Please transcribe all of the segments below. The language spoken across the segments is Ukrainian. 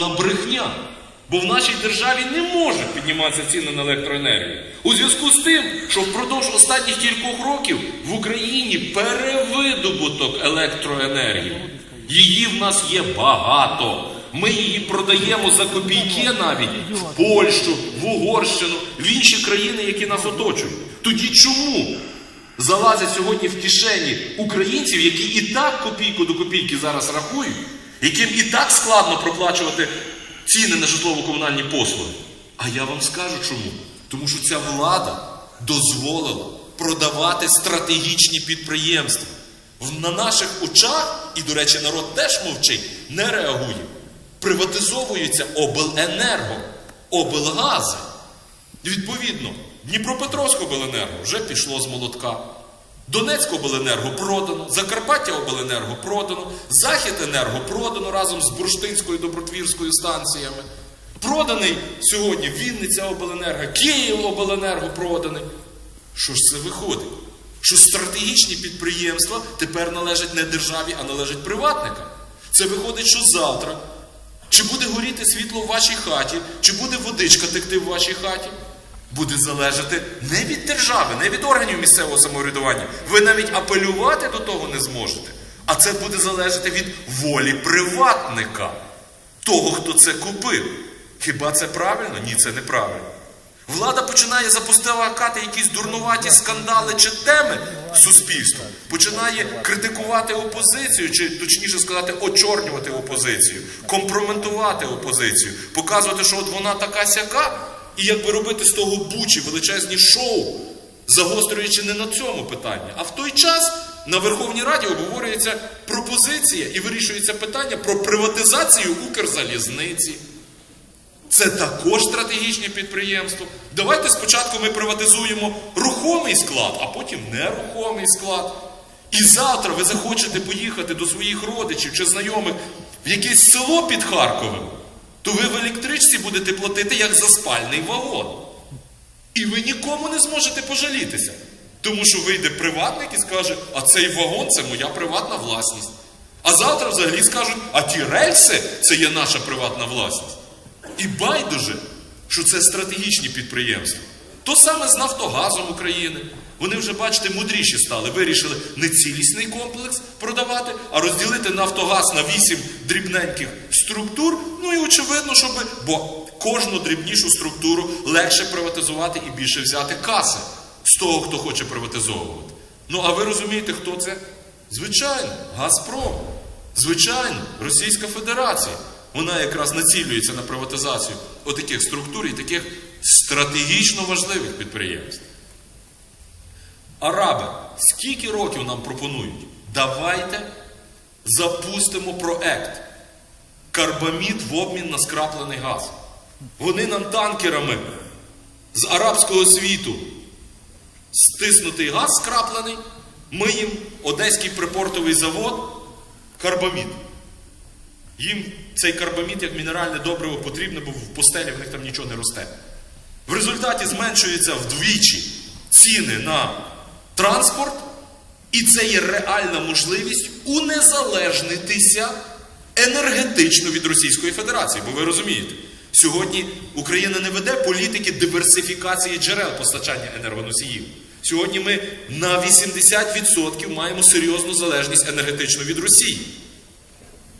на брехня. Бо в нашій державі не може підніматися ціни на електроенергію. У зв'язку з тим, що впродовж останніх кількох років в Україні перевидобуток електроенергії. Її в нас є багато. Ми її продаємо за копійки навіть в Польщу, в Угорщину, в інші країни, які нас оточують. Тоді чому залазять сьогодні в кишені українців, які і так копійку до копійки зараз рахують, яким і так складно проплачувати ціни на житлово-комунальні послуги. А я вам скажу чому. Тому що ця влада дозволила продавати стратегічні підприємства. На наших очах, і, до речі, народ теж мовчить, не реагує. Приватизовується обленерго, облгази. Відповідно, Дніпропетровське обленерго вже пішло з молотка. Донецьке обленерго продано, Закарпаття обленерго продано, Західенерго продано разом з Бурштинською Добротвірською станціями. Проданий сьогодні Вінниця обленерго, Київ обленерго проданий. Що ж це виходить? Що стратегічні підприємства тепер належать не державі, а належать приватникам. Це виходить, що завтра чи буде горіти світло в вашій хаті, чи буде водичка текти в вашій хаті, буде залежати не від держави, не від органів місцевого самоврядування. Ви навіть апелювати до того не зможете. А це буде залежати від волі приватника, того, хто це купив. Хіба це правильно? Ні, це неправильно. Влада починає запускати якісь дурнуваті скандали чи теми суспільства, починає критикувати опозицію, чи точніше сказати, очорнювати опозицію, компрометувати опозицію, показувати, що от вона така сяка, і якби робити з того бучі величезні шоу, загострюючи не на цьому питанні. А в той час на Верховній Раді обговорюється пропозиція і вирішується питання про приватизацію Укрзалізниці. Це також стратегічне підприємство. Давайте спочатку ми приватизуємо рухомий склад, а потім нерухомий склад. І завтра ви захочете поїхати до своїх родичів чи знайомих в якесь село під Харковом, то ви в електричці будете платити як за спальний вагон. І ви нікому не зможете пожалітися. Тому що вийде приватник і скаже, а цей вагон це моя приватна власність. А завтра взагалі скажуть, а ті рельси це є наша приватна власність. І байдуже, що це стратегічні підприємства. То саме з Нафтогазом України. Вони вже, бачите, мудріші стали. Вирішили не цілісний комплекс продавати, а розділити Нафтогаз на вісім дрібненьких структур. Ну і очевидно, щоб. Бо кожну дрібнішу структуру легше приватизувати і більше взяти каси з того, хто хоче приватизовувати. Ну а ви розумієте, хто це? Звичайно, Газпром. Звичайно, Російська Федерація. Вона якраз націлюється на приватизацію отаких структур і таких стратегічно важливих підприємств. Араби, скільки років нам пропонують? Давайте запустимо проект Карбамід в обмін на скраплений газ. Вони нам танкерами з арабського світу стиснутий газ скраплений, ми їм Одеський припортовий завод, карбамід. Їм цей карбамід як мінеральне добриво потрібно, бо в постелі в них там нічого не росте. В результаті зменшуються вдвічі ціни на транспорт, і це є реальна можливість унезалежнитися енергетично від Російської Федерації. Бо ви розумієте, сьогодні Україна не веде політики диверсифікації джерел постачання енергоносіїв. Сьогодні ми на 80% маємо серйозну залежність енергетично від Росії.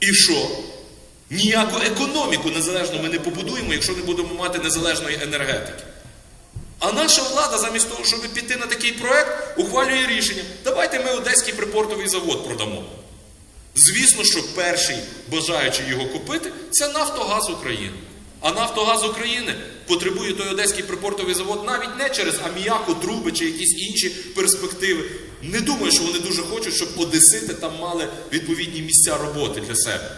І що? Ніяку економіку незалежну ми не побудуємо, якщо не будемо мати незалежної енергетики. А наша влада, замість того, щоб піти на такий проект, ухвалює рішення. Давайте ми Одеський припортовий завод продамо. Звісно, що перший бажаючий його купити, це Нафтогаз України. А Нафтогаз України потребує той Одеський припортовий завод навіть не через аміаку, труби чи якісь інші перспективи. Не думаю, що вони дуже хочуть, щоб одесити там мали відповідні місця роботи для себе.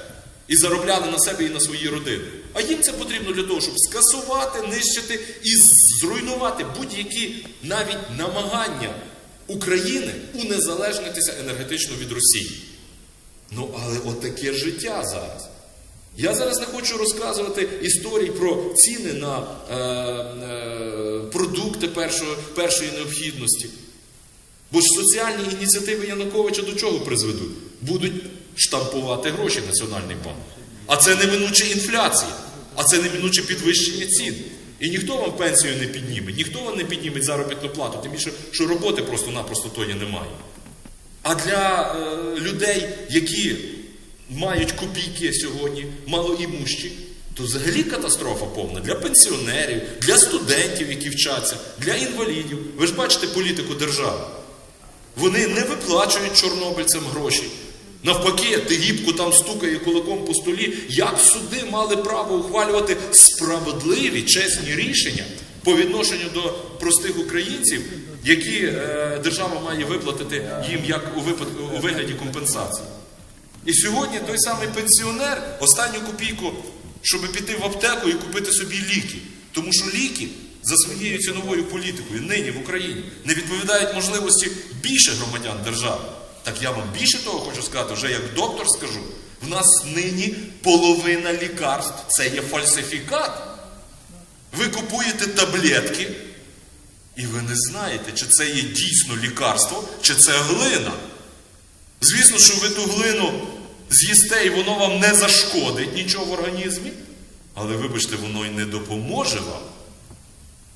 І заробляли на себе і на свої родини. А їм це потрібно для того, щоб скасувати, нищити і зруйнувати будь-які навіть намагання України унезалежнитися енергетично від Росії. Ну, але отаке життя зараз. Я зараз не хочу розказувати історії про ціни на е, е, продукти першої, першої необхідності. Бо ж соціальні ініціативи Януковича до чого призведуть? Будуть штампувати гроші Національний банк. А це неминуча інфляція, а це неминуче підвищення цін. І ніхто вам пенсію не підніме, ніхто вам не підніме заробітну плату, тим більше, що роботи просто-напросто тоні немає. А для е, людей, які мають копійки сьогодні, малоімущі, то взагалі катастрофа повна для пенсіонерів, для студентів, які вчаться, для інвалідів. Ви ж бачите політику держави. Вони не виплачують чорнобильцям гроші. Навпаки, Тигіпку там стукає кулаком по столі, як суди мали право ухвалювати справедливі, чесні рішення по відношенню до простих українців, які е, держава має виплатити їм як у, випадку, у вигляді компенсації. І сьогодні той самий пенсіонер останню копійку, щоб піти в аптеку і купити собі ліки. Тому що ліки за своєю ціновою політикою нині в Україні не відповідають можливості більше громадян держави. Так я вам більше того хочу сказати, вже як доктор скажу, в нас нині половина лікарств це є фальсифікат. Ви купуєте таблетки, і ви не знаєте, чи це є дійсно лікарство, чи це глина. Звісно, що ви ту глину з'їсте і воно вам не зашкодить нічого в організмі, але, вибачте, воно й не допоможе вам.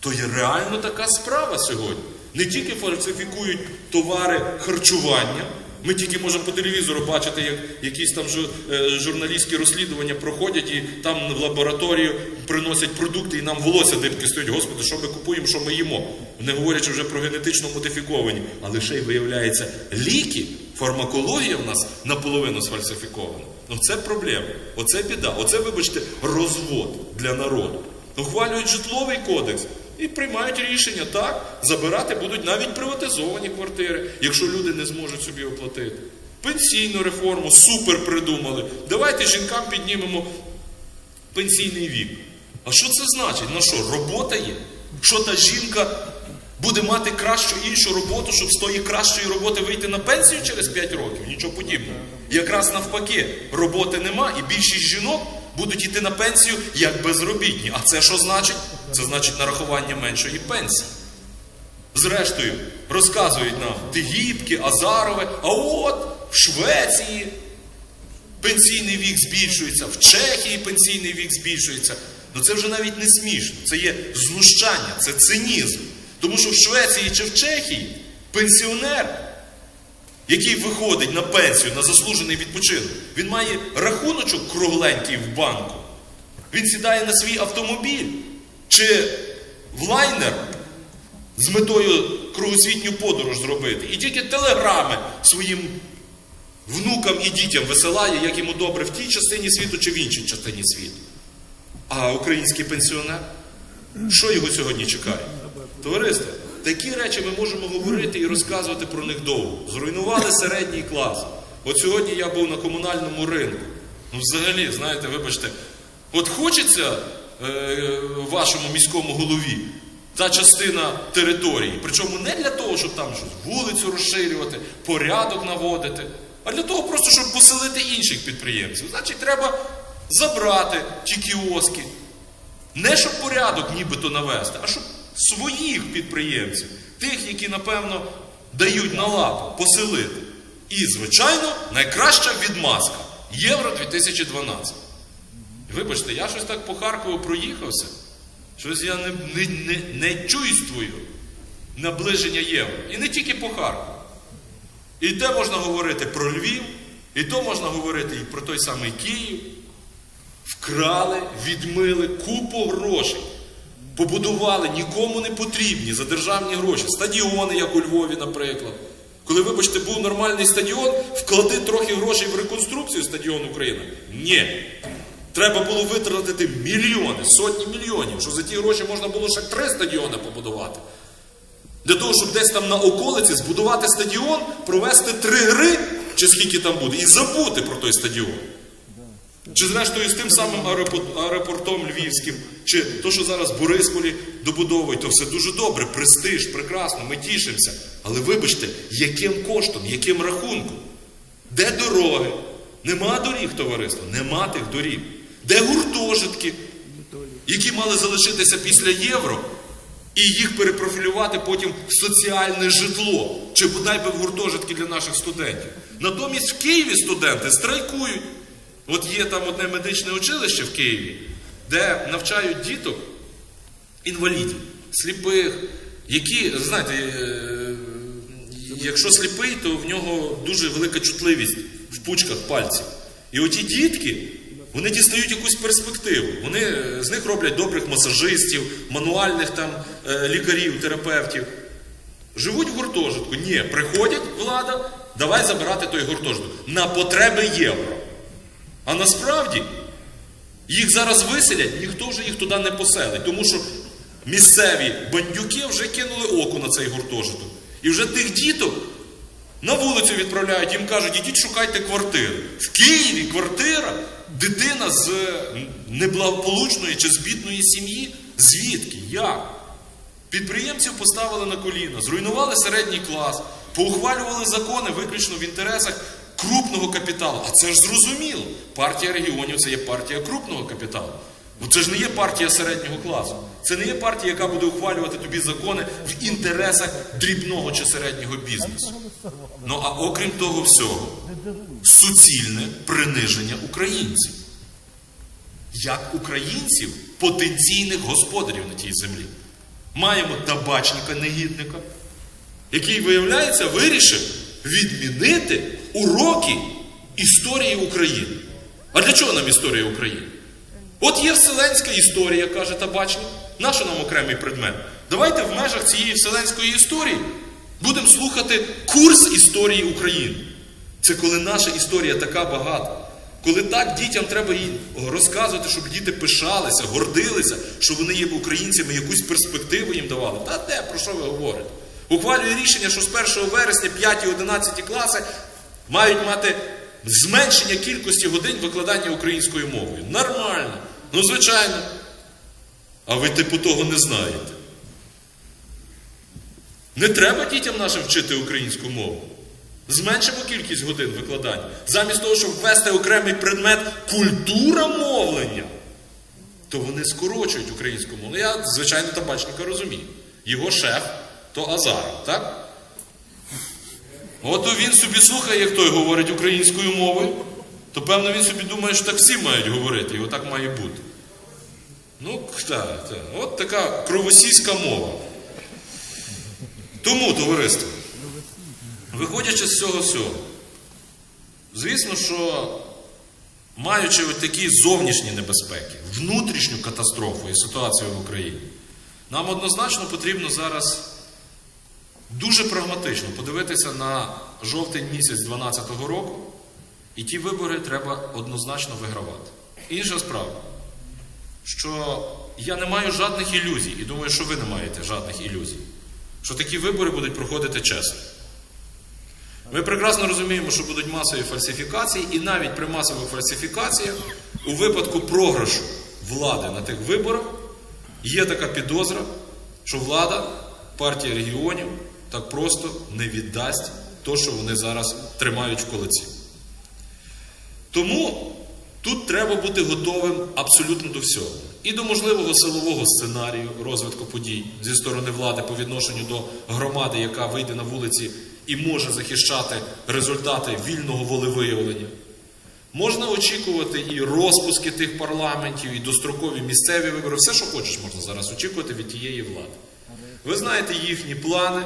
То є реально така справа сьогодні. Не тільки фальсифікують товари харчування. Ми тільки можемо по телевізору бачити, як якісь там е, журналістські розслідування проходять і там в лабораторію приносять продукти, і нам волосся дибки стоять. Господи, що ми купуємо, що ми їмо. Не говорячи вже про генетично модифіковані, але ще й виявляється, ліки, фармакологія в нас наполовину сфальсифікована. Ну це проблема. Оце біда. Оце, вибачте, розвод для народу. Ухвалюють житловий кодекс і приймають рішення так, забирати будуть навіть приватизовані квартири, якщо люди не зможуть собі оплатити. Пенсійну реформу супер придумали. Давайте жінкам піднімемо пенсійний вік. А що це значить? На що? Робота є? Що та жінка буде мати кращу іншу роботу, щоб з тої кращої роботи вийти на пенсію через 5 років? Нічого подібного. Якраз навпаки, роботи нема, і більшість жінок будуть йти на пенсію як безробітні. А це що значить? Це значить нарахування меншої пенсії. Зрештою, розказують нам Тигіпки, Азарове, а от в Швеції пенсійний вік збільшується, в Чехії пенсійний вік збільшується. Ну це вже навіть не смішно, це є знущання, це цинізм. Тому що в Швеції чи в Чехії пенсіонер, який виходить на пенсію, на заслужений відпочинок, він має рахуночок кругленький в банку. Він сідає на свій автомобіль чи в лайнер з метою кругосвітню подорож зробити. І тільки телеграми своїм внукам і дітям висилає, як йому добре в тій частині світу чи в іншій частині світу. А український пенсіонер, що його сьогодні чекає? Товариство, такі речі ми можемо говорити і розказувати про них довго. Зруйнували середній клас. От сьогодні я був на комунальному ринку. Ну, взагалі, знаєте, вибачте, от хочеться е, вашому міському голові та частина території, причому не для того, щоб там щось вулицю розширювати, порядок наводити, а для того просто, щоб поселити інших підприємців. Значить, треба забрати ті кіоски. Не щоб порядок нібито навести, а щоб своїх підприємців, тих, які, напевно, дають на лапу, поселити. І, звичайно, найкраща відмазка Євро 2012. Вибачте, я щось так по Харкову проїхався. Щось я не, не, не, не чувствую наближення євро. І не тільки по Харкову. І те можна говорити про Львів, і то можна говорити і про той самий Київ. Вкрали, відмили купу грошей. Побудували нікому не потрібні за державні гроші. Стадіони, як у Львові, наприклад. Коли, вибачте, був нормальний стадіон, вклади трохи грошей в реконструкцію стадіону України. Ні. Треба було витратити мільйони, сотні мільйонів, що за ті гроші можна було ще три стадіони побудувати. Для того, щоб десь там на околиці збудувати стадіон, провести три гри, чи скільки там буде, і забути про той стадіон. Чи зрештою з тим самим аеропортом львівським, чи то, що зараз Борисполі добудовують, то все дуже добре, престиж, прекрасно, ми тішимося. Але вибачте, яким коштом, яким рахунком? Де дороги? Нема доріг, товариство, нема тих доріг. Де гуртожитки, які мали залишитися після євро, і їх перепрофілювати потім в соціальне житло, чи бодай би в гуртожитки для наших студентів. Натомість в Києві студенти страйкують. От є там одне медичне училище в Києві, де навчають діток інвалідів, сліпих, які, знаєте, е, якщо сліпий, то в нього дуже велика чутливість в пучках пальців. І оті дітки, вони дістають якусь перспективу. Вони е, з них роблять добрих масажистів, мануальних там е, лікарів, терапевтів. Живуть в гуртожитку. Ні, приходять влада, давай забирати той гуртожиток на потреби євро. А насправді їх зараз виселять, ніхто вже їх туди не поселить, тому що місцеві бандюки вже кинули око на цей гуртожиток. І вже тих діток на вулицю відправляють, їм кажуть, ідіть шукайте квартиру. В Києві квартира, дитина з неблагополучної чи з бідної сім'ї. Звідки? Як? Підприємців поставили на коліна, зруйнували середній клас, поухвалювали закони виключно в інтересах крупного капіталу. А це ж зрозуміло. Партія регіонів це є партія крупного капіталу. Бо це ж не є партія середнього класу. Це не є партія, яка буде ухвалювати тобі закони в інтересах дрібного чи середнього бізнесу. Ну а окрім того всього, суцільне приниження українців. Як українців, потенційних господарів на тій землі. Маємо табачника негідника, який, виявляється, вирішив відмінити уроки історії України. А для чого нам історія України? От є вселенська історія, каже табачник. Нащо нам окремий предмет? Давайте в межах цієї вселенської історії будемо слухати курс історії України. Це коли наша історія така багата. Коли так дітям треба їй розказувати, щоб діти пишалися, гордилися, що вони є українцями, якусь перспективу їм давали. Та де, про що ви говорите? Ухвалює рішення, що з 1 вересня 5 і 11 класи мають мати зменшення кількості годин викладання українською мовою. Нормально. Ну, звичайно. А ви типу того не знаєте. Не треба дітям нашим вчити українську мову. Зменшимо кількість годин викладання. Замість того, щоб ввести окремий предмет культура мовлення, то вони скорочують українську мову. Ну, я, звичайно, табачника розумію. Його шеф то Азаров, так? От він собі слухає, як той говорить українською мовою, то певно він собі думає, що так всі мають говорити, і отак має бути. Ну, так, так. От така кровосійська мова. Тому, товариство, виходячи з цього всього, звісно, що маючи от такі зовнішні небезпеки, внутрішню катастрофу і ситуацію в Україні, нам однозначно потрібно зараз дуже прагматично подивитися на жовтень місяць 2012 року, і ті вибори треба однозначно вигравати. Інша справа, що я не маю жодних ілюзій, і думаю, що ви не маєте жодних ілюзій, що такі вибори будуть проходити чесно. Ми прекрасно розуміємо, що будуть масові фальсифікації, і навіть при масових фальсифікаціях, у випадку програшу влади на тих виборах, є така підозра, що влада, партія регіонів так просто не віддасть то, що вони зараз тримають в кулаці. Тому тут треба бути готовим абсолютно до всього. І до можливого силового сценарію розвитку подій зі сторони влади по відношенню до громади, яка вийде на вулиці і може захищати результати вільного волевиявлення. Можна очікувати і розпуски тих парламентів, і дострокові місцеві вибори. Все, що хочеш, можна зараз очікувати від тієї влади. Ви знаєте їхні плани,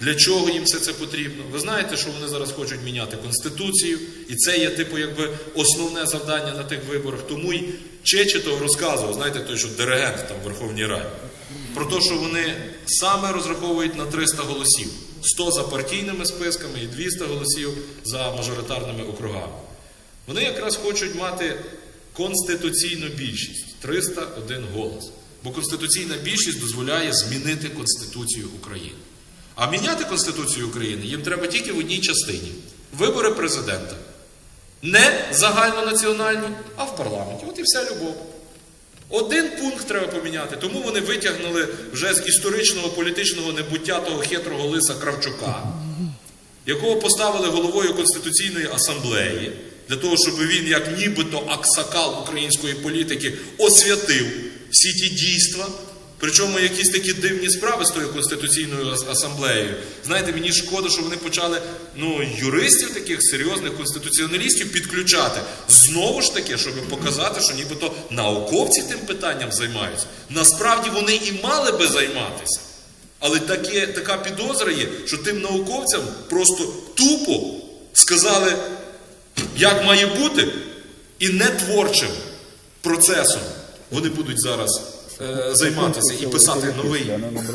для чого їм все це потрібно. Ви знаєте, що вони зараз хочуть міняти Конституцію, і це є, типу, якби основне завдання на тих виборах. Тому й Чечетов розказував, знаєте, той, що диригент там в Верховній Раді, про те, що вони саме розраховують на 300 голосів: 100 за партійними списками і 200 голосів за мажоритарними округами. Вони якраз хочуть мати конституційну більшість 301 голос. Бо конституційна більшість дозволяє змінити Конституцію України. А міняти Конституцію України їм треба тільки в одній частині вибори президента. Не загальнонаціональні, а в парламенті. От і вся любов. Один пункт треба поміняти, тому вони витягнули вже з історичного політичного небуття того хитрого лиса Кравчука, якого поставили головою Конституційної асамблеї, для того, щоб він, як нібито аксакал української політики, освятив всі ті дійства, Причому якісь такі дивні справи з тою конституційною асамблеєю. Знаєте, мені шкода, що вони почали ну, юристів, таких серйозних конституціоналістів підключати. Знову ж таки, щоб показати, що нібито науковці тим питанням займаються. Насправді вони і мали би займатися. Але таке, така підозра є, що тим науковцям просто тупо сказали, як має бути, і не творчим процесом вони будуть зараз займатися і писати новий,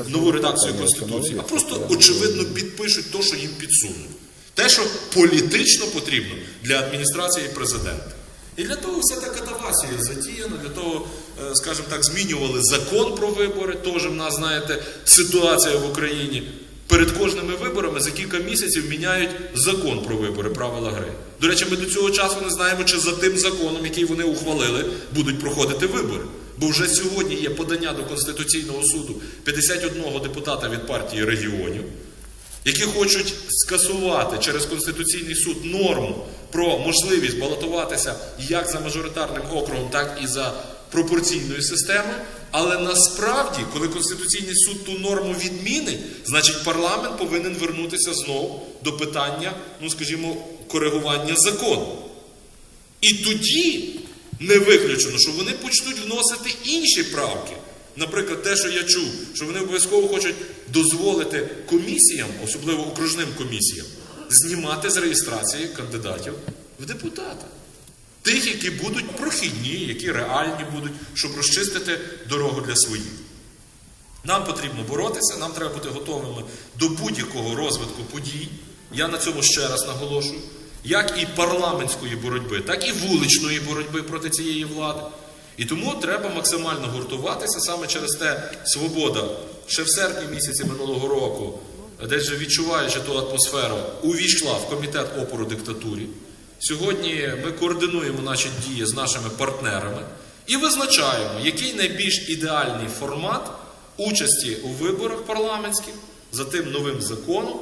нову редакцію Конституції, а просто очевидно підпишуть те, що їм підсунуть. Те, що політично потрібно для адміністрації президента. І для того вся та катавасія затіяна, для того, е, скажімо так, змінювали закон про вибори. Теж в нас, знаєте, ситуація в Україні. Перед кожними виборами за кілька місяців міняють закон про вибори, правила гри. До речі, ми до цього часу не знаємо, чи за тим законом, який вони ухвалили, будуть проходити вибори. Бо вже сьогодні є подання до Конституційного суду 51 депутата від партії регіонів, які хочуть скасувати через Конституційний суд норму про можливість балотуватися як за мажоритарним округом, так і за пропорційною системою. Але насправді, коли Конституційний суд ту норму відмінить, значить парламент повинен вернутися знову до питання, ну скажімо, коригування закону. І тоді не виключено, що вони почнуть вносити інші правки. Наприклад, те, що я чув, що вони обов'язково хочуть дозволити комісіям, особливо окружним комісіям, знімати з реєстрації кандидатів в депутати. Тих, які будуть прохідні, які реальні будуть, щоб розчистити дорогу для своїх. Нам потрібно боротися, нам треба бути готовими до будь-якого розвитку подій. Я на цьому ще раз наголошую, як і парламентської боротьби, так і вуличної боротьби проти цієї влади. І тому треба максимально гуртуватися саме через те, свобода ще в серпні місяці минулого року, десь вже відчуваючи ту атмосферу, увійшла в комітет опору диктатурі. Сьогодні ми координуємо наші дії з нашими партнерами і визначаємо, який найбільш ідеальний формат участі у виборах парламентських за тим новим законом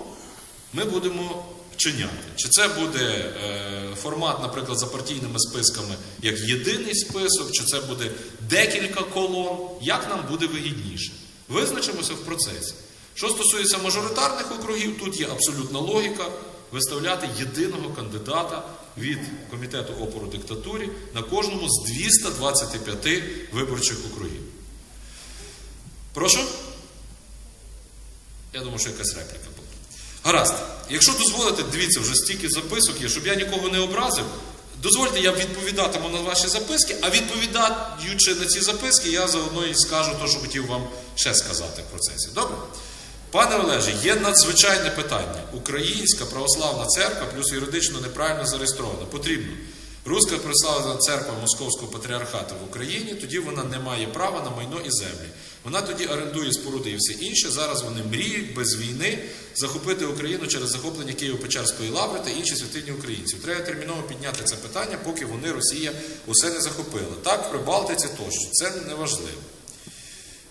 ми будемо вчиняти. Чи це буде е, формат, наприклад, за партійними списками як єдиний список, чи це буде декілька колон, як нам буде вигідніше. Визначимося в процесі. Що стосується мажоритарних округів, тут є абсолютна логіка виставляти єдиного кандидата від комітету опору диктатурі на кожному з 225 виборчих округів. Прошу? Я думаю, що якась репліка. Гаразд. Якщо дозволите, дивіться, вже стільки записок є, щоб я нікого не образив. Дозвольте, я відповідатиму на ваші записки, а відповідаючи на ці записки, я заодно і скажу те, що хотів вам ще сказати в процесі. Добре? Пане Олеже, є надзвичайне питання. Українська православна церква плюс юридично неправильно зареєстрована. Потрібно. Руська православна церква Московського патріархату в Україні, тоді вона не має права на майно і землі. Вона тоді орендує споруди і все інше. Зараз вони мріють без війни захопити Україну через захоплення Києво-Печерської лаври та інші святині українців. Треба терміново підняти це питання, поки вони, Росія, усе не захопила. Так, при Балтиці тощо. Це неважливо.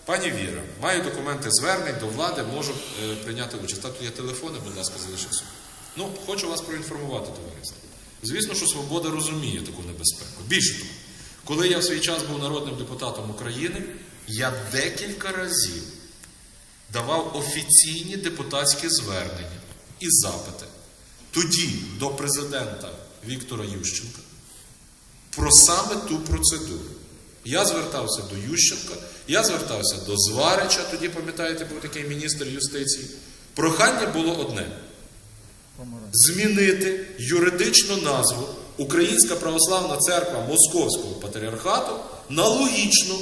Пані Віра, маю документи звернень до влади, можу е, прийняти участь. Так, тут є телефони, будь ласка, залишився. Ну, хочу вас проінформувати, товариство. Звісно, що свобода розуміє таку небезпеку. Більше того, коли я в свій час був народним депутатом України, я декілька разів давав офіційні депутатські звернення і запити тоді до президента Віктора Ющенка про саме ту процедуру. Я звертався до Ющенка, я звертався до Зварича, тоді, пам'ятаєте, був такий міністр юстиції. Прохання було одне: змінити юридичну назву Українська православна церква Московського патріархату на логічну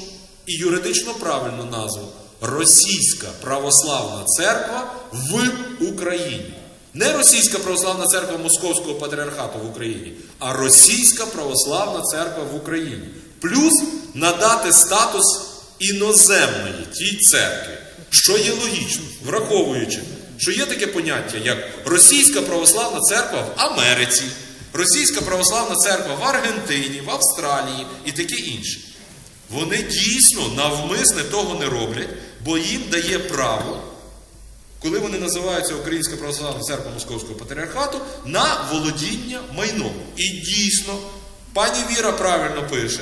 і юридично правильну назву Російська православна церква в Україні. Не Російська православна церква Московського патріархату в Україні, а Російська православна церква в Україні. Плюс надати статус іноземної тій церкві, що є логічно, враховуючи, що є таке поняття, як Російська православна церква в Америці, Російська православна церква в Аргентині, в Австралії і таке інше. Вони дійсно навмисне того не роблять, бо їм дає право, коли вони називаються Українська православна церква Московського патріархату, на володіння майном. І дійсно, пані Віра правильно пише,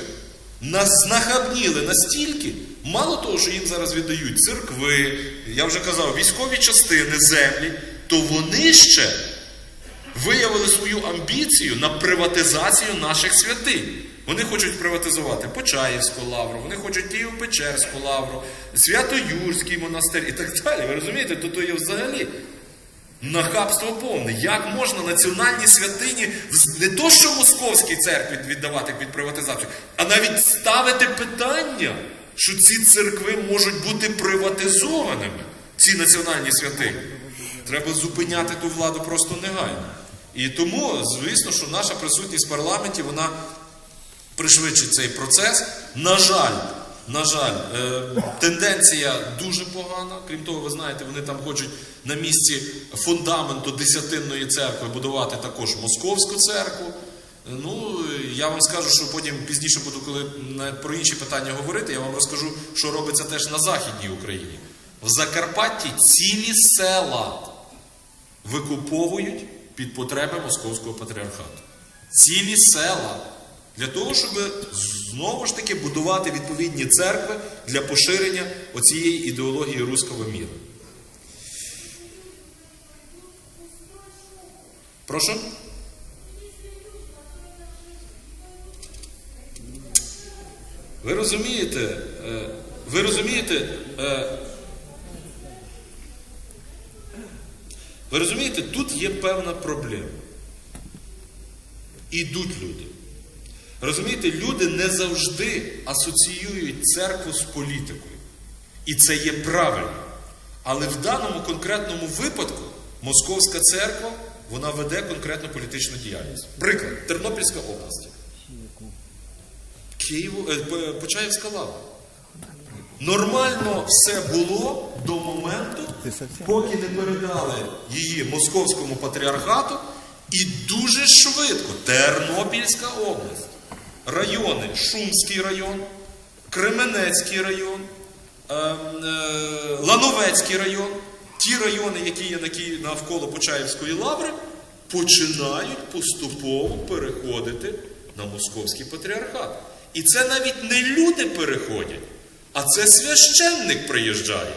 нас знахабніли настільки, мало того, що їм зараз віддають церкви, я вже казав, військові частини, землі, то вони ще виявили свою амбіцію на приватизацію наших святинь. Вони хочуть приватизувати Почаївську лавру, вони хочуть Київ-Печерську лавру, Свято-Юрський монастир і так далі. Ви розумієте, то, то є взагалі нахабство повне. Як можна національні святині не то, що московській церкві віддавати під приватизацію, а навіть ставити питання, що ці церкви можуть бути приватизованими, ці національні святині. Треба зупиняти ту владу просто негайно. І тому, звісно, що наша присутність в парламенті вона пришвидшить цей процес. На жаль, на жаль, е, тенденція дуже погана. Крім того, ви знаєте, вони там хочуть на місці фундаменту десятинної церкви будувати також московську церкву. Е, Ну, я вам скажу, що потім пізніше буду, коли про інші питання говорити, я вам розкажу, що робиться теж на Західній Україні. В Закарпатті цілі села викуповують під потреби московського патріархату. Цілі села. Для того, щоб знову ж таки будувати відповідні церкви для поширення оцієї ідеології руського міра. Прошу? Ви розумієте, е, ви розумієте, ви розумієте, тут є певна проблема. Ідуть люди. Розумієте, люди не завжди асоціюють церкву з політикою. І це є правильно. Але в даному конкретному випадку Московська церква вона веде конкретну політичну діяльність. Приклад, Тернопільська область. Києво, е, Почаївська лава. Нормально все було до моменту, поки не передали її московському патріархату, і дуже швидко Тернопільська область, райони, Шумський район, Кременецький район, ем, е, Лановецький район, ті райони, які є навколо Почаївської лаври, починають поступово переходити на московський патріархат. І це навіть не люди переходять, а це священник приїжджає.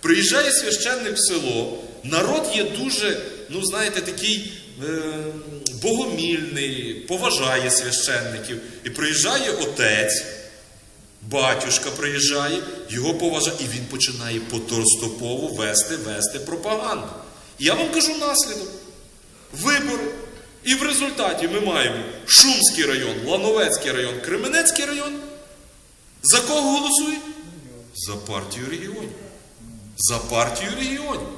Приїжджає священник в село, народ є дуже, ну знаєте, такий е, богомільний, поважає священників. І приїжджає отець, батюшка приїжджає, його поважає, і він починає поступово вести, вести пропаганду. І я вам кажу наслідок. Вибори. І в результаті ми маємо Шумський район, Лановецький район, Кременецький район. За кого голосують? За партію регіонів. За партію регіонів.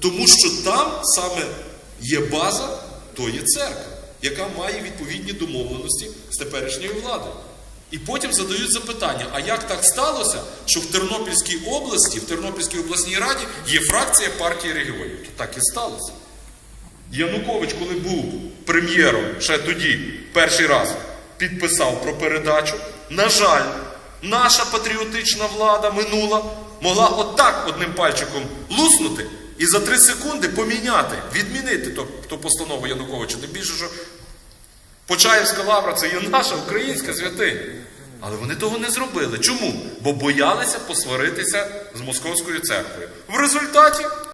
Тому що там саме є база тої церкви, яка має відповідні домовленості з теперішньою владою. І потім задають запитання: а як так сталося, що в Тернопільській області, в Тернопільській обласній раді є фракція партії регіонів? То так і сталося. Янукович, коли був прем'єром, ще тоді, перший раз, підписав про передачу. На жаль, наша патріотична влада минула могла отак одним пальчиком луснути і за три секунди поміняти, відмінити ту, ту постанову Януковича. Тим більше, що Почаївська лавра це є наша українська святиня. Але вони того не зробили. Чому? Бо боялися посваритися з московською церквою. В результаті